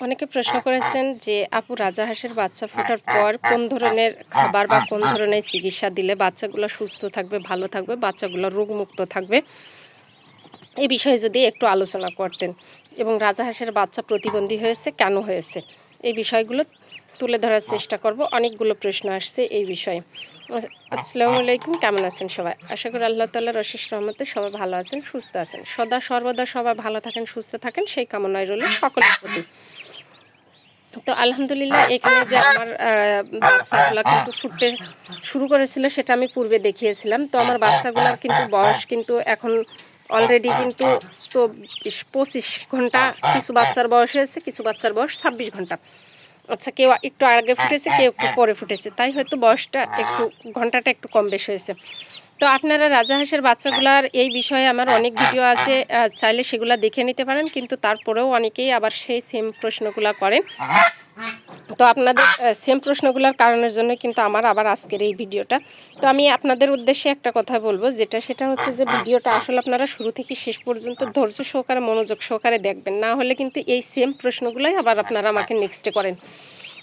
অনেকে প্রশ্ন করেছেন যে, আপু, রাজা রাজাহাঁসের বাচ্চা ফোটার পর কোন ধরনের খাবার বা কোন ধরনের চিকিৎসা দিলে বাচ্চাগুলো সুস্থ থাকবে, ভালো থাকবে, বাচ্চাগুলো রোগমুক্ত থাকবে? এই বিষয়ে যদি একটু আলোচনা করতেন। এবং রাজা রাজাহাঁসের বাচ্চা প্রতিবন্ধী হয়েছে, কেন হয়েছে? এই বিষয়গুলো তুলে ধরার চেষ্টা করব। অনেকগুলো প্রশ্ন আসছে এই বিষয়ে। আসসালামু আলাইকুম, কেমন আছেন সবাই? আশা করি আল্লাহ তাল্লাহ রশিস রহমতে সবাই ভালো আছেন, সুস্থ আছেন। সদা, সর্বদা সবাই ভালো থাকেন, সুস্থ থাকেন, সেই কামনায় রইল সকলের প্রতি। তো আলহামদুলিল্লাহ, এখানে যে আমার বাচ্চাগুলো কিন্তু ফুটতে শুরু করেছিল, সেটা আমি পূর্বে দেখিয়েছিলাম। তো আমার বাচ্চাগুলোর কিন্তু বয়স কিন্তু এখন অলরেডি কিন্তু চব্বিশ, পঁচিশ ঘণ্টা, কিছু বাচ্চার বয়স হয়েছে, কিছু বাচ্চার বয়স ছাব্বিশ ঘণ্টা। আচ্ছা কেউ একটু আগে ফুটেছে, কেউ একটু পরে ফুটেছে, তাই হয়তো বয়সটা একটু, ঘন্টাটা একটু কম বেশি হয়েছে। তো আপনারা রাজাহাঁসের বাচ্চাগুলার এই বিষয়ে আমার অনেক ভিডিও আছে চাইলে সেগুলো দেখে নিতে পারেন, কিন্তু তারপরেও অনেকেই আবার সেই সেম প্রশ্নগুলো করেন। তো আপনাদের সেম প্রশ্নগুলোর কারণের জন্য কিন্তু আমার আবার আজকের এই ভিডিওটা। তো আমি আপনাদের উদ্দেশ্যে একটা কথা বলব, যেটা সেটা হচ্ছে যে ভিডিওটা আসলে আপনারা শুরু থেকে শেষ পর্যন্ত ধৈর্য সহকারে, মনোযোগ সহকারে দেখবেন। না হলে কিন্তু এই সেম প্রশ্নগুলোই আবার আপনারা আমাকে নেক্সটে করেন।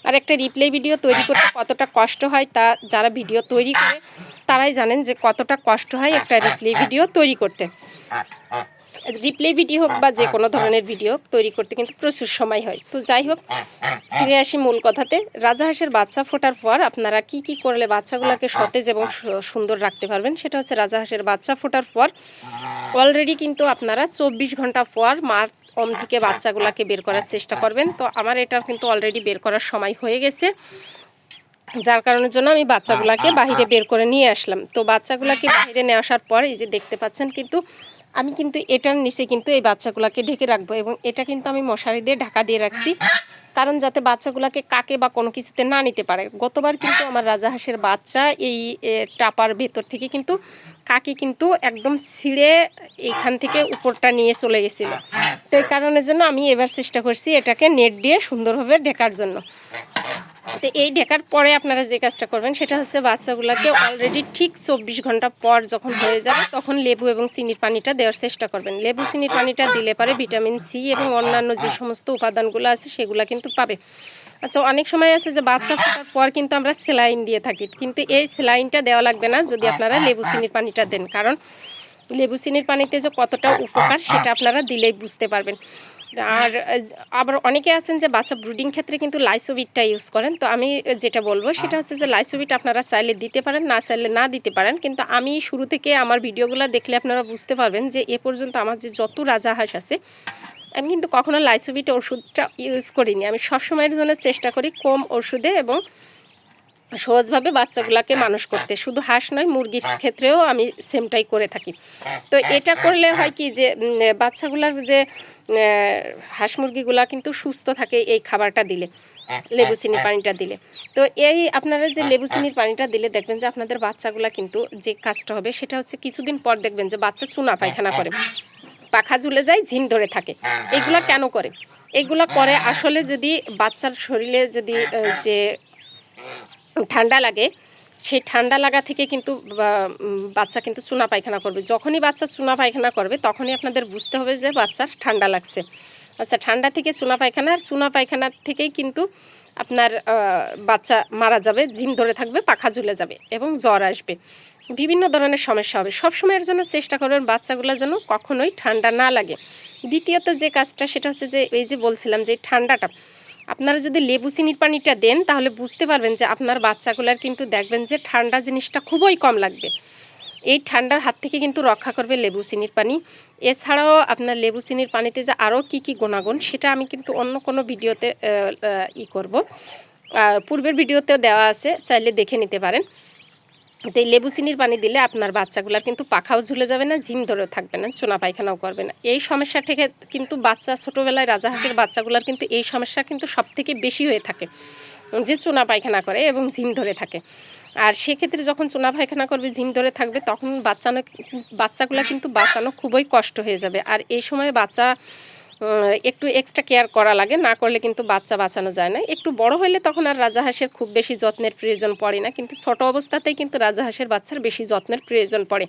আর একটা রিপ্লে ভিডিও তৈরি করতে কতটা কষ্ট হয় তা যারা ভিডিও তৈরি করে তারাই জানেন যে কতটা কষ্ট হয় একটা রিপ্লে ভিডিও তৈরি করতে। রিপ্লে ভিডিও হোক বা যে কোনো ধরনের ভিডিও তৈরি করতে কিন্তু প্রচুর সময় হয়। তো যাই হোক ফিরে আসি মূল কথাতে। রাজাহাঁসের বাচ্চা ফোটার পর আপনারা কি কি করলে বাচ্চাগুলোকে সতেজ এবং সুন্দর রাখতে পারবেন সেটা হচ্ছে রাজাহাঁসের বাচ্চা ফোটার পর অলরেডি কিন্তু আপনারা চব্বিশ ঘণ্টা পর মার ওম থেকে বাচ্চাগুলোকে বের করার চেষ্টা করবেন। তো আমার এটার কিন্তু অলরেডি বের করার সময় হয়ে গেছে। যার কারণের জন্য আমি বাচ্চাগুলোকে বাইরে বের করে নিয়ে আসলাম। তো বাচ্চাগুলোকে বাইরে নিয়ে আসার পর এই যে দেখতে পাচ্ছেন কিন্তু আমি কিন্তু এটার নিচে কিন্তু এই বাচ্চাগুলোকে ঢেকে রাখব এবং এটা কিন্তু আমি মশারি দিয়ে ঢাকা দিয়ে রাখছি। কারণ যাতে বাচ্চাগুলোকে কাকে বা কোনো কিছুতে না নিতে পারে। গতবার কিন্তু আমার রাজাহাঁসের বাচ্চা এই টাপার ভেতর থেকে কিন্তু কাকি কিন্তু একদম ছিঁড়ে এইখান থেকে উপরটা নিয়ে চলে গেছিল। তো এই কারণের জন্য আমি এবার চেষ্টা করছি এটাকে নেট দিয়ে সুন্দরভাবে ঢেকার জন্য। তো এই ঢেকার পরে আপনারা যে কাজটা করবেন সেটা হচ্ছে বাচ্চাগুলোকে অলরেডি ঠিক চব্বিশ ঘণ্টা পর যখন হয়ে যাবে তখন লেবু এবং চিনির পানিটা দেওয়ার চেষ্টা করবেন। লেবু, চিনির পানিটা দিলে পরে ভিটামিন সি এবং অন্যান্য যে সমস্ত উপাদানগুলো আছে সেগুলো কিন্তু পাবে। আচ্ছা অনেক সময় আছে যে বাচ্চা ফোটার পর কিন্তু আমরা সেলাইন দিয়ে থাকি, কিন্তু এই সেলাইনটা দেওয়া লাগবে না যদি আপনারা লেবু, চিনির পানিটা দেন। কারণ লেবু, চিনির পানিতে যে কতটা উপকার সেটা আপনারা দিলেই বুঝতে পারবেন। আর আবার অনেকে আছেন যে বাচ্চা ব্রুডিং ক্ষেত্রে কিন্তু লাইসোবিটটা ইউজ করেন। তো আমি যেটা বলব সেটা হচ্ছে যে লাইসোবিট আপনারা চাইলে দিতে পারেন, না চাইলে না দিতে পারেন। কিন্তু আমি শুরু থেকে আমার ভিডিওগুলো দেখলে আপনারা বুঝতে পারবেন যে এ পর্যন্ত আমার যে যত রাজাহাঁস আছে, আমি কিন্তু কখনো লাইসোবিট ওষুধটা ইউজ করিনি। আমি সবসময়ের জন্য চেষ্টা করি কম ওষুধে এবং সহজভাবে বাচ্চাগুলোকে মানুষ করতে। শুধু হাঁস নয় মুরগির ক্ষেত্রেও আমি সেমটাই করে থাকি। তো এটা করলে হয়। কি যে বাচ্চাগুলার যে হাঁস মুরগিগুলা কিন্তু সুস্থ থাকে এই খাবারটা দিলে লেবু চিনির পানিটা দিলে। তো এই আপনারা যে লেবু চিনির পানিটা দিলে দেখবেন যে আপনাদের বাচ্চাগুলা কিন্তু যে কাজটা হবে সেটা হচ্ছে কিছুদিন পর দেখবেন যে বাচ্চা চুনা পায়খানা করে। পাখা ঝুলে যায় ঝিম ধরে থাকে। এগুলা কেন করে? এগুলা করে আসলে যদি বাচ্চার শরীরে যদি যে ঠান্ডা লাগে, সেই ঠান্ডা লাগা থেকে কিন্তু বাচ্চা কিন্তু চুনা পায়খানা করবে। যখনই বাচ্চা চুনা পায়খানা করবে, তখনই আপনাদের বুঝতে হবে যে বাচ্চার ঠান্ডা লাগছে। আচ্ছা ঠান্ডা থেকে চুনা পায়খানা, আর চুনা পায়খানা থেকেই কিন্তু আপনার বাচ্চা মারা যাবে ঝিম ধরে থাকবে, পাখা ঝুলে যাবে এবং জ্বর আসবে। বিভিন্ন ধরনের সমস্যা হবে। সব সময়ের জন্য চেষ্টা করবেন বাচ্চাগুলো যেন কখনোই ঠান্ডা না লাগে। দ্বিতীয়ত যে কাজটা, সেটা হচ্ছে যে, এই যে বলছিলাম যে, ঠান্ডাটা আপনারা যদি লেবু চিনির পানিটা দেন, তাহলে বুঝতে পারবেন যে আপনার বাচ্চাগুলার কিন্তু দেখবেন যে ঠান্ডা জিনিসটা খুবই কম লাগবে। এই ঠান্ডার হাত থেকে কিন্তু রক্ষা করবে লেবু চিনির পানি। এছাড়াও আপনার লেবু চিনির পানিতে যে আরও কী কী গুণাগুণ, সেটা আমি কিন্তু অন্য কোনো ভিডিওতে ই করব। পূর্বের ভিডিওতেও দেওয়া আছে, চাইলে দেখে নিতে পারেন। তো এই লেবু চিনির পানি দিলে আপনার বাচ্চাগুলার কিন্তু পাখাও ঝুলে যাবে না, ঝিম ধরেও থাকবে না, চোনা পায়খানাও করবে না। এই সমস্যা থেকে কিন্তু বাচ্চা ছোটোবেলায় রাজাহাঁসের বাচ্চাগুলার কিন্তু এই সমস্যা কিন্তু সব থেকে বেশি হয়ে থাকে, যে চোনা পায়খানা করে এবং ঝিম ধরে থাকে। আর সেক্ষেত্রে যখন চোনা পায়খানা করবে, ঝিম ধরে থাকবে, তখন বাচ্চানো বাচ্চাগুলো কিন্তু বাঁচানো খুবই কষ্ট হয়ে যাবে। আর এই সময় বাচ্চা একটু এক্সট্রা কেয়ার করা লাগে, না করলে কিন্তু বাচ্চা বাঁচানো যায় না। একটু বড় হলে তখন আর রাজা হাঁসের খুব বেশি যত্নের প্রয়োজন পড়ে না, কিন্তু ছোট অবস্থাতেই কিন্তু রাজা হাঁসের বাচ্চার বেশি যত্নের প্রয়োজন পড়ে।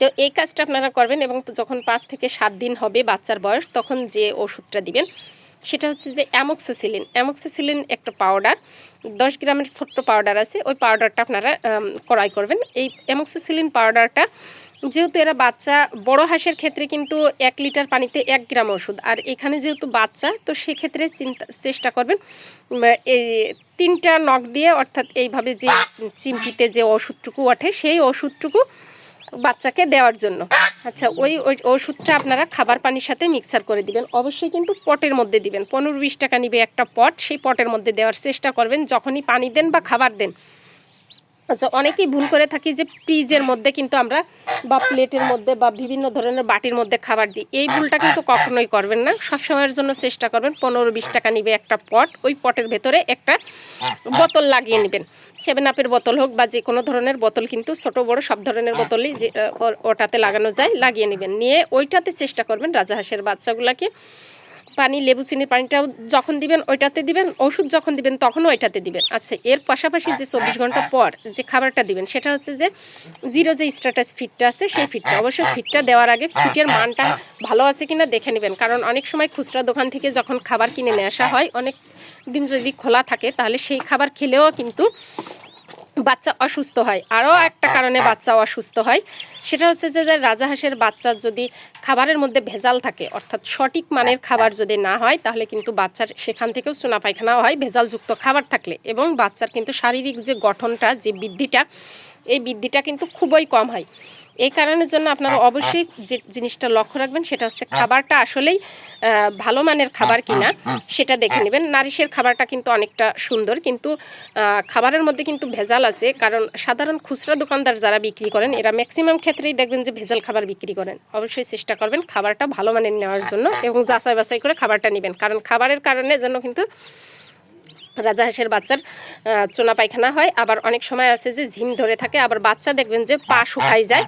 তো এই কাজটা আপনারা করবেন এবং যখন পাঁচ থেকে সাত দিন হবে বাচ্চার বয়স, তখন যে ওষুধটা দিবেন সেটা হচ্ছে যে অ্যামক্সোসিলিন। অ্যামক্সোসিলিন একটা পাউডার দশ গ্রামের ছোট্ট পাউডার আছে ওই পাউডারটা আপনারা ক্রয় করবেন। এই অ্যামক্সোসিলিন পাউডারটা যেহেতু এরা বাচ্চা বড় হাঁসের ক্ষেত্রে কিন্তু এক লিটার পানিতে এক গ্রাম ওষুধ। আর এখানে যেহেতু বাচ্চা তো সেক্ষেত্রে চিন্তা চেষ্টা করবেন এই তিনটা নখ দিয়ে অর্থাৎ এইভাবে যে চিমটিতে যে ওষুধটুকু ওঠে সেই ওষুধটুকু বাচ্চাকে দেওয়ার জন্য। আচ্ছা ওই ওই ওষুধটা আপনারা খাবার পানির সাথে মিক্সার করে দিবেন। অবশ্যই কিন্তু পটের মধ্যে দিবেন। পনেরো বিশ টাকা নিবে একটা পট। সেই পটের মধ্যে দেওয়ার চেষ্টা করবেন। যখনই পানি দেন বা খাবার দেন আচ্ছা অনেকেই ভুল করে থাকি যে ফ্রিজের মধ্যে কিন্তু আমরা বা প্লেটের মধ্যে বা বিভিন্ন ধরনের বাটির মধ্যে খাবার দিই। এই ভুলটা কিন্তু কখনোই করবেন না। সবসময়ের জন্য চেষ্টা করবেন, পনেরো বিশ টাকা নিবে একটা পট। ওই পটের ভেতরে একটা বোতল লাগিয়ে নেবেন। সেভেন আপের বোতল হোক বা যে কোনো ধরনের বোতল কিন্তু ছোট, বড় সব ধরনের বোতলই যে ওটাতে লাগানো যায়, লাগিয়ে নেবেন। নিয়ে ওইটাতে চেষ্টা করবেন রাজাহাঁসের বাচ্চাগুলাকে পানি, লেবু, চিনির পানিটাও যখন দিবেন ওইটাতে দিবেন, ওষুধ যখন দিবেন তখন ওইটাতে দিবেন। আচ্ছা এর পাশাপাশি যে চব্বিশ ঘণ্টা পর যে খাবারটা দিবেন, সেটা হচ্ছে যে জিরো যে স্ট্যাটাস ফিটটা আছে, সেই ফিটটা অবশ্যই ফিটটা দেওয়ার আগে ফিটের মানটা ভালো আছে কিনা দেখে নেবেন। কারণ অনেক সময় খুচরা দোকান থেকে যখন খাবার কিনে নিয়ে আসা হয়, অনেক দিন যদি খোলা থাকে, তাহলে সেই খাবার খেলেও কিন্তু বাচ্চা অসুস্থ হয়। আরও একটা কারণে বাচ্চা অসুস্থ হয়। সেটা হচ্ছে যে যে রাজাহাঁসের বাচ্চার যদি খাবারের মধ্যে ভেজাল থাকে অর্থাৎ সঠিক মানের খাবার যদি না হয় তাহলে কিন্তু বাচ্চার সেখান থেকেও সোনা পায়খানাও হয় ভেজালযুক্ত খাবার থাকলে। এবং বাচ্চার কিন্তু শারীরিক যে গঠনটা যে বৃদ্ধিটা এই বৃদ্ধিটা কিন্তু খুবই কম হয়। এই কারণের জন্য আপনারা অবশ্যই যে জিনিসটা লক্ষ্য রাখবেন সেটা হচ্ছে খাবারটা আসলেই ভালো মানের খাবার কিনা সেটা দেখে নেবেন। নারিশের খাবারটা কিন্তু অনেকটা সুন্দর কিন্তু খাবারের মধ্যে কিন্তু ভেজাল আছে কারণ সাধারণ খুচরা দোকানদার যারা বিক্রি করেন এরা ম্যাক্সিমাম ক্ষেত্রেই দেখবেন যে ভেজাল খাবার বিক্রি করেন। অবশ্যই চেষ্টা করবেন খাবারটা ভালো মানের নেওয়ার জন্য এবং যাচাই বাছাই করে খাবারটা নেবেন। কারণ খাবারের কারণে যেন কিন্তু রাজাহাঁসের বাচ্চার আহ, চোনা পায়খানা হয়। আবার অনেক সময় আছে যে ঝিম ধরে থাকে আবার বাচ্চা দেখবেন যে পা শুকাই যায়।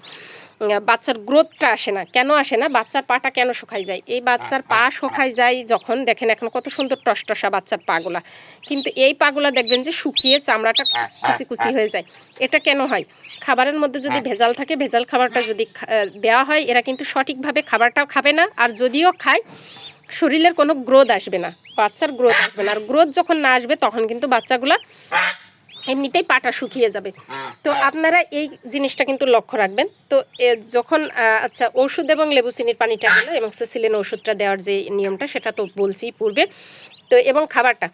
বাচ্চার গ্রোথটা আসে না। কেন আসে না? বাচ্চার পাটা কেন শুকাই যায়? এই বাচ্চার পা শুকাই যায় যখন দেখেন এখন কত সুন্দর টসটসা বাচ্চার পাগুলা। কিন্তু এই পাগুলা দেখবেন যে শুকিয়ে চামড়াটা কুচি কুচি হয়ে যায়। এটা কেন হয়? খাবারের মধ্যে যদি ভেজাল থাকে ভেজাল খাবারটা যদি দেওয়া হয় এরা কিন্তু সঠিকভাবে খাবারটাও খাবে না। আর যদিও খায় শরীরের কোনো গ্রোথ আসবে না, বাচ্চার গ্রোথ আসবে না। আর গ্রোথ যখন না আসবে, তখন কিন্তু বাচ্চাগুলা এমনিতেই পাটা শুকিয়ে যাবে। তো আপনারা এই জিনিসটা কিন্তু লক্ষ্য রাখবেন। তো যখন আচ্ছা ওষুধ এবং লেবু চিনির পানিটা হলো এবং সিলেন ওষুধটা দেওয়ার যে নিয়মটা, সেটা তো বলছি পূর্বে। তো এবং খাবারটা।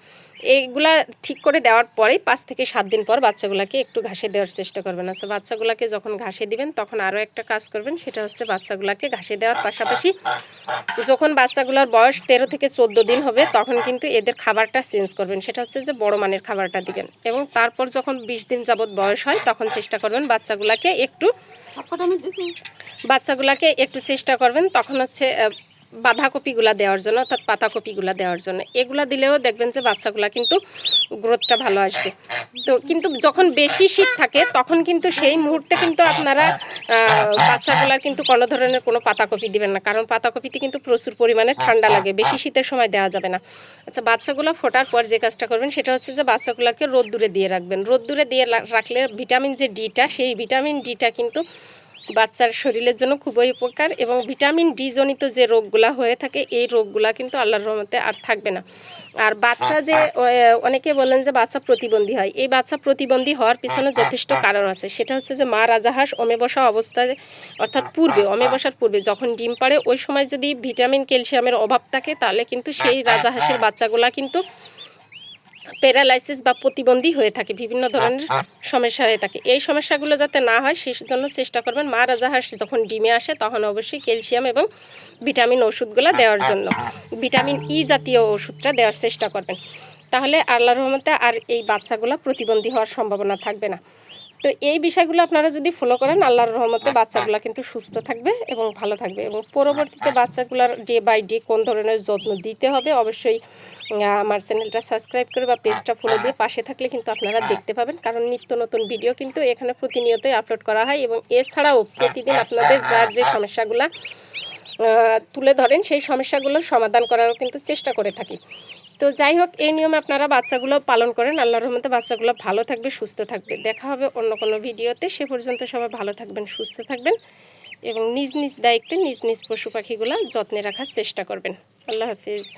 এইগুলা ঠিক করে দেওয়ার পরেই পাঁচ থেকে সাত দিন পর বাচ্চাগুলোকে একটু ঘাসে দেওয়ার চেষ্টা করবেন। আচ্ছা বাচ্চাগুলোকে যখন ঘাসে দিবেন তখন আরও একটা কাজ করবেন সেটা হচ্ছে বাচ্চাগুলোকে ঘাসে দেওয়ার পাশাপাশি যখন বাচ্চাগুলোর বয়স তেরো থেকে চোদ্দ দিন হবে তখন কিন্তু এদের খাবারটা চেঞ্জ করবেন। সেটা হচ্ছে যে বড় মানের খাবারটা দিবেন এবং তারপর যখন বিশ দিন যাবৎ বয়স হয় তখন চেষ্টা করবেন বাচ্চাগুলোকে একটু বাচ্চাগুলোকে একটু চেষ্টা করবেন তখন হচ্ছে বাঁধাকপিগুলা দেওয়ার জন্য অর্থাৎ পাতাকপিগুলা দেওয়ার জন্য। এগুলা দিলেও দেখবেন যে বাচ্চাগুলা কিন্তু গ্রোথটা ভালো আসবে। তো কিন্তু যখন বেশি শীত থাকে তখন কিন্তু সেই মুহূর্তে কিন্তু আপনারা আহ, বাচ্চাগুলার কিন্তু কোনো ধরনের কোনো পাতাকপি দিবেন না। কারণ পাতাকপিতে কিন্তু প্রচুর পরিমাণে ঠান্ডা লাগে বেশি শীতের সময় দেওয়া যাবে না। আচ্ছা বাচ্চাগুলো ফোটার পর যে কাজটা করবেন সেটা হচ্ছে যে বাচ্চাগুলোকে রোদ্দুরে দিয়ে রাখবেন। রোদ্দুরে দিয়ে রাখলে ভিটামিন যে ডিটা সেই ভিটামিন ডিটা কিন্তু বাচ্চার শরীরের জন্য খুবই উপকার এবং ভিটামিন ডি জনিত যে রোগগুলা হয়ে থাকে এই রোগগুলা কিন্তু আল্লাহর রহমতে আর থাকবে না। আর বাচ্চা যে অনেকে বলেন যে বাচ্চা প্রতিবন্ধী হয়। এই বাচ্চা প্রতিবন্ধী হওয়ার পিছনে যথেষ্ট কারণ আছে। সেটা হচ্ছে যে মা রাজাহাঁস অমে বসা অবস্থায় অর্থাৎ পূর্বে অমে বসার পূর্বে যখন ডিম পাড়ে ওই সময় যদি ভিটামিন ক্যালসিয়ামের অভাব থাকে তাহলে কিন্তু সেই রাজাহাঁসের বাচ্চাগুলা কিন্তু প্যারালাইসিস বা প্রতিবন্ধী হয়ে থাকে বিভিন্ন ধরনের সমস্যা হয়ে থাকে। এই সমস্যাগুলো যাতে না হয় সেই জন্য চেষ্টা করবেন মা রাজা রাজাহাঁস যখন ডিমে আসে তখন অবশ্যই ক্যালসিয়াম এবং ভিটামিন ওষুধগুলো দেওয়ার জন্য। ভিটামিন ই জাতীয় ওষুধটা দেওয়ার চেষ্টা করবেন। তাহলে আল্লাহর রহমতে আর এই বাচ্চাগুলো প্রতিবন্ধী হওয়ার সম্ভাবনা থাকবে না। তো এই বিষয়গুলো আপনারা যদি ফলো করেন, আল্লাহর রহমতে বাচ্চাগুলো কিন্তু সুস্থ থাকবে এবং ভালো থাকবে এবং পরবর্তীতে বাচ্চাগুলোর ডে বাই ডে কোন ধরনের যত্ন দিতে হবে, অবশ্যই আমার চ্যানেলটা সাবস্ক্রাইব করে বা পেজটা ফলো দিয়ে পাশে থাকলে কিন্তু আপনারা দেখতে পাবেন। কারণ নিত্য নতুন ভিডিও কিন্তু এখানে প্রতিনিয়তই আপলোড করা হয় এবং এছাড়াও প্রতিদিন আপনাদের যার যে সমস্যাগুলো তুলে ধরেন, সেই সমস্যাগুলোর সমাধান করারও কিন্তু চেষ্টা করে থাকি। তো যাই হোক, এই নিয়মে আপনারা বাচ্চাগুলো পালন করেন। আল্লাহর রহমতে বাচ্চাগুলো ভালো থাকবে, সুস্থ থাকবে। দেখা হবে অন্য কোনো ভিডিওতে। সে পর্যন্ত সবাই ভালো থাকবেন, সুস্থ থাকবেন এবং নিজ নিজ দায়িত্বে, নিজ নিজ পশু পাখিগুলো যত্নে রাখার চেষ্টা করবেন। আল্লাহ হাফিজ।